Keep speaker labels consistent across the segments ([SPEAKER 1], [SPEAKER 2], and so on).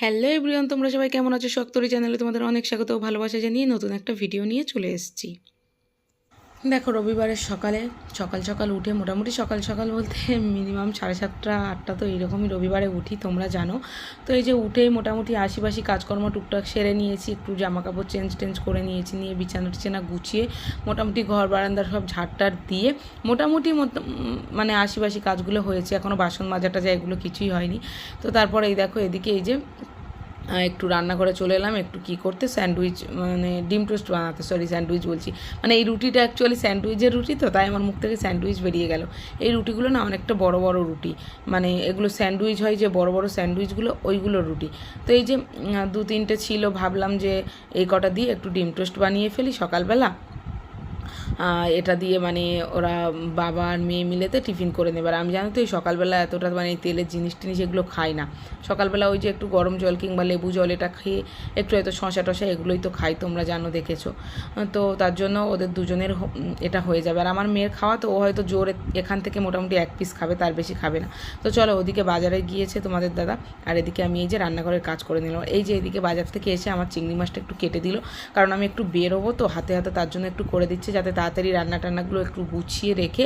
[SPEAKER 1] Hello everyone তোমরা সবাই কেমন আছো? শক্তরি চ্যানেলে তোমাদের অনেক স্বাগত ভালোবাসা জানিয়ে নতুন একটা ভিডিও নিয়ে চলে এসেছি। দেখো, রবিবারের সকালে সকাল সকাল উঠে মোটামুটি সকাল সকাল বলতে মিনিমাম সাড়ে সাতটা, আটটা তো এইরকমই রবিবারে উঠি, তোমরা জানো। তো এই যে উঠে মোটামুটি আশিপাশি কাজকর্ম টুকটাক সেরে নিয়েছি, একটু জামা কাপড় চেঞ্জ টেঞ্জ করে নিয়েছি, নিয়ে বিছানা টিছানা গুছিয়ে মোটামুটি ঘর বারান্দার সব ঝাড়টার দিয়ে মোটামুটি মোট- মানে আশিপাশি কাজগুলো হয়েছে এখনও বাসন মাজাটা যায় এগুলো কিছুই হয়নি। তো তারপরে এই দেখো, এদিকে এই যে একটু রান্নাঘরে চলে এলাম, একটু কি করতে? স্যান্ডউইচ মানে ডিম টোস্ট বানাতে সরি স্যান্ডউইচ বলছি। মানে এই রুটিটা অ্যাকচুয়ালি স্যান্ডউইচের রুটি তো, তাই আমার মুখ থেকে স্যান্ডউইচ বেরিয়ে গেল। এই রুটিগুলো না অনেকটা বড় বড় রুটি। মানে এগুলো স্যান্ডউইচ হয় যে বড় বড় স্যান্ডউইচগুলো, ওইগুলোর রুটি। তো এই যে দু তিনটে ছিল, ভাবলাম যে এই কটা দিয়ে একটু ডিম টোস্ট বানিয়ে ফেলি সকালবেলা। এটা দিয়ে মানে ওরা বাবা আর মেয়ে মিলেতে টিফিন করে নেবে। আর আমি জানো তো, এই সকালবেলা এতটা মানে তেলের জিনিস টিনিস এগুলো খাই না। সকালবেলা ওই যে একটু গরম জল কিংবা লেবু জল এটা খেয়ে একটু হয়তো শশা টশা এগুলোই তো খাই, তোমরা জানো, দেখেছ। তো তার জন্য ওদের দুজনের এটা হয়ে যাবে। আর আমার মেয়ের খাওয়া তো ও হয়তো জোর এখান থেকে মোটামুটি এক পিস খাবে, তার বেশি খাবে না। তো চলো ওদিকে বাজারে গিয়েছে তোমাদের দাদা। আর এদিকে আমি এই যে রান্নাঘরের কাজ করে নিলাম। এই যে এদিকে বাজার থেকে এসে আমার চিংড়ি মাছটা একটু কেটে দিল। কারণ আমি একটু বেরোবো তো, হাতে হাতে তার জন্য একটু করে দিচ্ছে যাতে তাড়াতাড়ি রান্না টান্নাগুলো একটু গুছিয়ে রেখে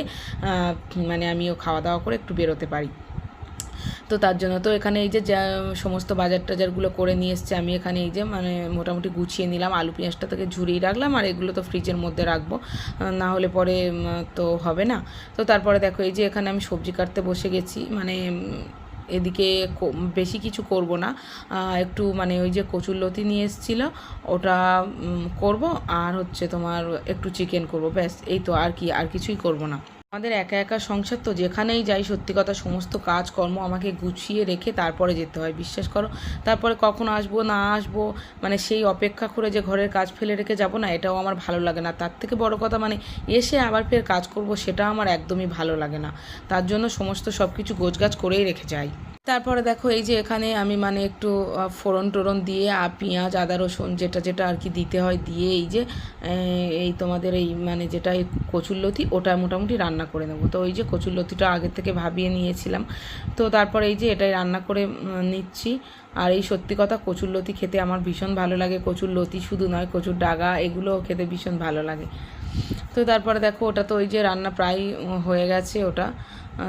[SPEAKER 1] মানে আমিও খাওয়া দাওয়া করে একটু বেরোতে পারি। তো তার জন্য তো এখানে এই যে যা, সমস্ত বাজার টাজারগুলো করে নিয়ে এসছে, আমি এখানে এই যে মানে মোটামুটি গুছিয়ে নিলাম, আলু পেঁয়াজটা থেকে ঝুরিয়ে রাখলাম আর এগুলো তো ফ্রিজের মধ্যে রাখব, না হলে পরে তো হবে না। তো তারপরে দেখো এই যে এখানে আমি সবজি কাটতে বসে গেছি মানে এদিকে বেশি কিছু করব না। একটু মানে ওই যে কচুর লতি নিয়ে এসেছিল, ওটা করব, আর হচ্ছে তোমার একটু চিকেন করব, ব্যাস, এই তো আর কি, আর কিছুই করব না। আমাদের একা একা সংসার তো যেখানেই যাই, সত্যি কথা সমস্ত কাজকর্ম আমাকে গুছিয়ে রেখে তারপরে যেতে হয়। বিশ্বাস করো, তারপরে কখন আসব, না আসব মানে সেই অপেক্ষা করে যে ঘরের কাজ ফেলে রেখে যাব না, এটাও আমার ভালো লাগে না। তার থেকে বড় কথা মানে এসে আবার ফের কাজ করব, সেটা আমার একদমই ভালো লাগে না। তার জন্য সমস্ত সব কিছু গোছগাছ করেই রেখে যাই। তারপরে দেখো এই যে এখানে আমি মানে একটু ফোড়ন টোড়ন দিয়ে পেঁয়াজ, আদা, রসুন যেটা যেটা আর কি দিতে হয় দিয়ে এই যে এই তোমাদের এই মানে যেটা এই কচুরলতি ওটা মোটামুটি রান্না করে নেব। তো ওই যে কচুরলতিটা আগের থেকে ভাবিয়ে নিয়েছিলাম। তো তারপরে এই যে এটাই রান্না করে নিচ্ছি। আর এই সত্যি কথা কচুরলতি খেতে আমার ভীষণ ভালো লাগে। কচুর লতি শুধু নয়, কচুর ডাগা, এগুলোও খেতে ভীষণ ভালো লাগে। তো তারপরে দেখো, ওটা তো ওই যে রান্না প্রায় হয়ে গেছে ওটা।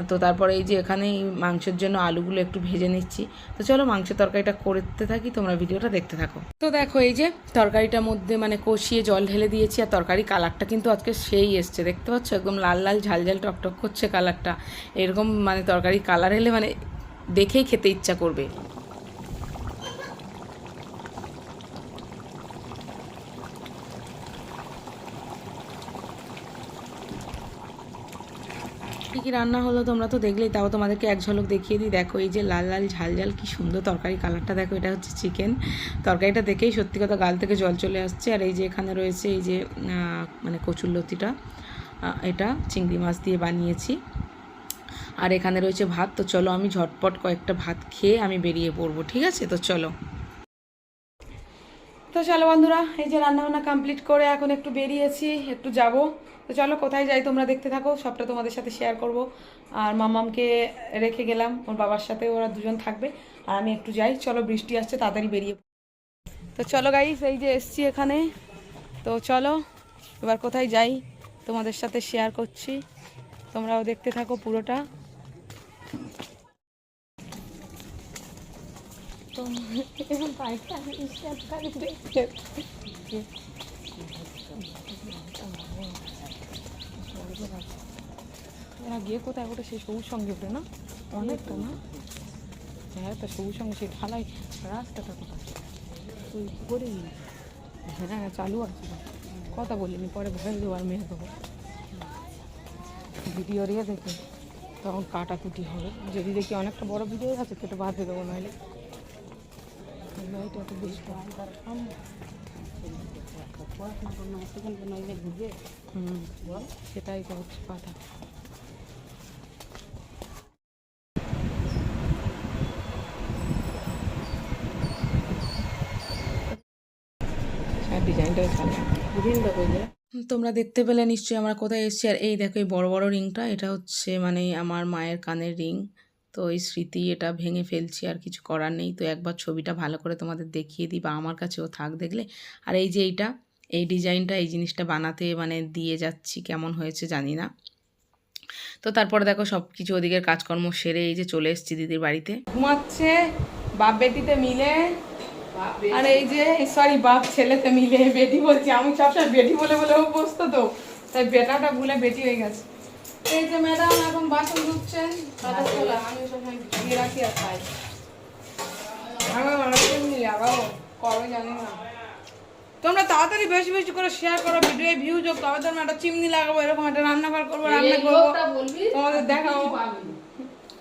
[SPEAKER 1] তো তারপরে এই যে এখানে এই মাংসের জন্য আলুগুলো একটু ভেজে নিচ্ছি। তো চলো মাংস তরকারিটা করতে থাকি, তোমরা ভিডিওটা দেখতে থাকো। তো দেখো, এই যে তরকারিটার মধ্যে মানে কষিয়ে জল ঢেলে দিয়েছি, আর তরকারি কালারটা কিন্তু আজকে সেই এসছে। দেখতে পাচ্ছ? একদম লাল লাল, ঝাল ঝাল টকটক করছে কালারটা। এরকম মানে তরকারি কালার এলে মানে দেখেই খেতে ইচ্ছা করবে। কী কী রান্না হলো তোমরা তো দেখলেই, তাও তোমাদেরকে এক ঝলক দেখিয়ে দিই। দেখো, এই যে লাল লাল ঝাল ঝাল কি সুন্দর তরকারি কালারটা। দেখো, এটা হচ্ছে চিকেন তরকারিটা দেখেই সত্যি কথা গাল থেকে জল চলে আসছে। আর এই যে এখানে রয়েছে এই যে মানে কচুর লতিটা এটা চিংড়ি মাছ দিয়ে বানিয়েছি। আর এখানে রয়েছে ভাত। তো চলো, আমি ঝটপট কয়েকটা ভাত খেয়ে আমি বেরিয়ে পড়ব, ঠিক আছে? তো চলো। তো চলো বন্ধুরা, এই যে রান্নাবান্না কমপ্লিট করে এখন একটু বেরিয়েছি, একটু যাব। তো চলো, কোথায় যাই তোমরা দেখতে থাকো, সবটা তোমাদের সাথে শেয়ার করব। আর মামামকে রেখে গেলাম, ওর বাবার সাথে ওরা দুজন থাকবে, আর আমি একটু যাই। চলো, বৃষ্টি আসছে, তাড়াতাড়ি বেরিয়ে। তো চলো গাইস এই যে এসছি এখানে। তো চলো, এবার কোথায় যাই, তোমাদের সাথে শেয়ার করছি। তোমরাও দেখতে থাকো পুরোটা। তো দেখতে এরা গিয়ে কোথায় ওটা সেই সবুজ সঙ্গে ওঠে না? অনেকটা না? হ্যাঁ তা সবুজ সঙ্গে সেই ঢালাই রাস্তাটা কোথায়? ওই করে হ্যাঁ হ্যাঁ চালু আছে তো। কথা বলিনি, পরে ভয় দেবো আর মেয়ে দেবো। ভিডিও রিয়ে দেখে, তখন কাটাকুটি হবে। যদি দেখি অনেকটা বড় ভিডিও আছে কেটে বাঁধে দেবো নাহলে। লাইট এত বেশি সেটাই তো হচ্ছে কথা ডিজাইনটাও ভালো তোমরা দেখতে পেলে নিশ্চয়ই আমরা কোথায় এসেছি। আর এই দেখো, এই বড় বড় রিংটা, এটা হচ্ছে মানে আমার মায়ের কানের রিং। তো ওই স্মৃতি এটা ভেঙে ফেলছি, আর কিছু করার নেই। তো একবার ছবিটা ভালো করে তোমাদের দেখিয়ে দিই, বা আমার কাছেও থাক দেখলে। আর এই যে এইটা এই ডিজাইনটা এই জিনিসটা বানাতে মানে দিয়ে যাচ্ছি কেমন হয়েছে জানি না। তো তারপরে দেখো সব কিছু ওদিকের কাজকর্ম সেরে এই যে চলে এসেছি দিদির বাড়িতে। ঘুমাচ্ছে বাপ বেটিতে মিলে। আর এই যে সরি বাপ ছেলেতে মিলে বেটি বলছি আমি সবসময় বেটি বলে বলে অভ্যস্ত তো তাই বেটাটা ভুলে বেটি হয়ে গেছে। এই যে ম্যাডাম এখন বাসন ধুচ্ছেন আমি সবসময় রাখি আর খাই। আমার মানুষকে মিলে আবার কবে জানি না। তোমরা তাড়াতাড়ি বেশি বেশি করে শেয়ার করো ভিডিও ভিউ হোক তবে তোমরা একটা চিমনি লাগাবো এরকম একটা রান্নাঘর করব রান্না করব। তোমাদের দেখাবো।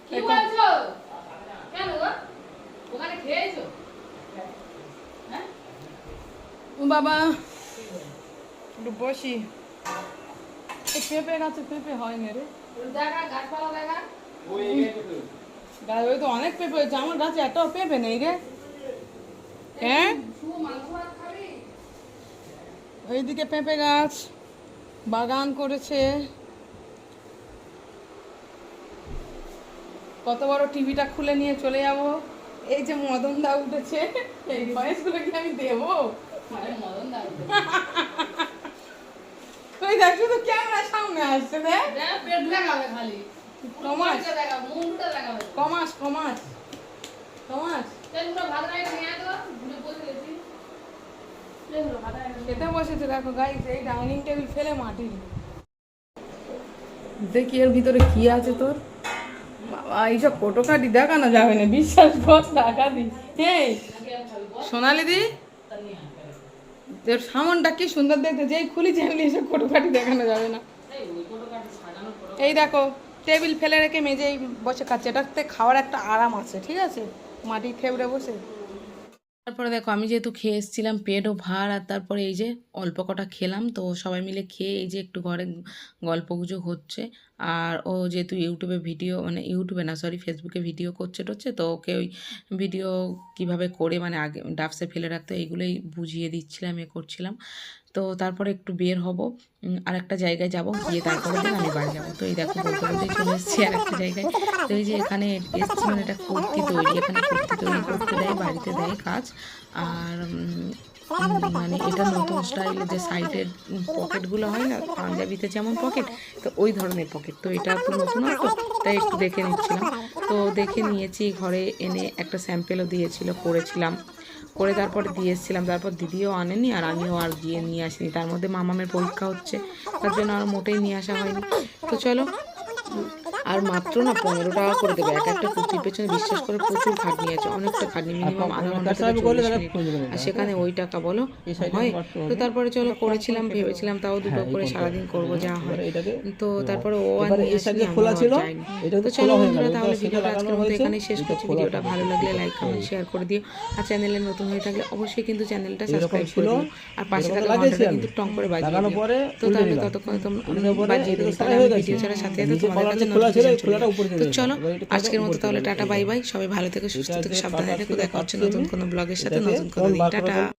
[SPEAKER 2] কি বলছো? কেন গো? ওখানে খেয়েছো?
[SPEAKER 1] ও বাবা একটু বসি। এই পেঁপে গাছে পেঁপে হয় না রে।
[SPEAKER 2] ওই দেখা গাছপালা দেখা।
[SPEAKER 1] গাছ ওই তো অনেক পেঁপে হয়েছে আমার গাছে এত পেঁপে নেই রে। হ্যাঁ? ওইদিকে পেঁপে গাছ বাগান করেছে। কত বড় টিভিটা খুলে নিয়ে চলে যাব। এই যে মদন দা উঠেছে এই বয়সগুলো কি আমি দেবো।
[SPEAKER 2] মদন দাও
[SPEAKER 1] তুই দেখ শুধু ক্যামেরা সামনে আসছে দেখ।
[SPEAKER 2] পেট দেখাবে খালি।
[SPEAKER 1] কমাস। কমাস কমাস কমাস।
[SPEAKER 2] ভাত নিয়ে বসে গেছি তেলগুলো ভাত রাইতে
[SPEAKER 1] খেতে বসেছে, দেখো গাইস এই ডাইনিং টেবিল ফেলে মাটির। দেখি এর ভিতরে কি আছে তোর? এইসব ফটোকাটি দেখানো যাবে না, বিশ্বাস কর, টাকা দি। এই সোনালি দি তোর সামনটা কি সুন্দর দেখতে, যেই খুলি যেমনি এসব ফটোকাটি দেখানো যাবে না। এই দেখো টেবিল ফেলে রেখে মেজেই বসে খাচ্ছে, এটাতে খাওয়ার একটা আরাম আছে, ঠিক আছে? মাটি থেবড়ে বসে। তারপরে দেখো, আমি যেহেতু খেয়ে এসেছিলাম পেটও ভার, আর তারপরে এই যে অল্প কটা খেলাম, তো সবাই মিলে খেয়ে এই যে একটু ঘরে গল্প গুজব হচ্ছে। আর ও যেহেতু ইউটিউবে ভিডিও মানে ইউটিউবে না সরি ফেসবুকে ভিডিও করছে টচ্ছে তো ওকে ওই ভিডিও কীভাবে করে মানে আগে ডাবসে ফেলে রাখতো, এইগুলোই বুঝিয়ে দিচ্ছিলাম, এ করছিলাম। তো তারপরে একটু বের হব আর একটা জায়গায় যাব, গিয়ে তারপরে আমি বাড়ি যাব। তো এই দেখো, বলতে বলতেই চলে এসেছি আর একটা জায়গায়। তো এই যে এখানে এসছি মানে এটা কুর্তি তৈরি, এখানে করতে দেয় দেয় কাজ। আর মানে এটা নতুন স্টাইলের যে সাইডের পকেটগুলো হয় না, পাঞ্জাবিতে যেমন পকেট তো ওই ধরনের পকেট তো এটা তো নতুন তো তাই একটু দেখে নিচ্ছিলাম। তো দেখে নিয়েছি, ঘরে এনে একটা স্যাম্পেলও দিয়েছিল, করেছিলাম। করে তারপরে দিয়ে এসেছিলাম, তারপর দিদিও আনেনি, আর আমিও আর গিয়ে নিয়ে আসিনি। তার মধ্যে মামামের পরীক্ষা হচ্ছে, তার জন্য আর মোটেই নিয়ে আসা হয়নি। তো চলো আর মাত্র না পনেরো টাকা করে দেবে। এক একটা কুর্তির পেছনে বিশ্বাস করে প্রচুর খাটনি আছে অনেকটা খাটনি মিনিমাম আধা ঘণ্টা থেকে চল্লিশ মিনিট। আর সেখানে ওই টাকা বলো হয়। তো তারপরে চলো করেছিলাম ভেবেছিলাম তাও দুটো করে সারাদিন করব যা হয়। তো তারপরে ও আর নিয়ে আসেনি তো চলো বন্ধুরা তাহলে ভিডিওটা আজকের মতো এখানেই শেষ করছি। ভিডিওটা ভালো লাগলে লাইক কমেন্ট শেয়ার করে দিও। আর চ্যানেলে নতুন হয়ে থাকলে অবশ্যই কিন্তু চ্যানেলটা সাবস্ক্রাইব করে দিও। আর পাশে থাকা ঘন্টাটা কিন্তু টং করে বাজিয়ে দিও। তো তাহলে ততক্ষণ তোমরা বাজিয়ে দিও। তাহলে আমি ভিডিও ছাড়া সাথে সাথে তোমাদের কাছে তো চলো আজকের মতো তাহলে টাটা বাই বাই। সবাই ভালো থেকে সুস্থ থেকে সাবধানে থেকে দেখা হচ্ছে নতুন কোনো ব্লগের সাথে নতুন কোনো দিন। টাটা।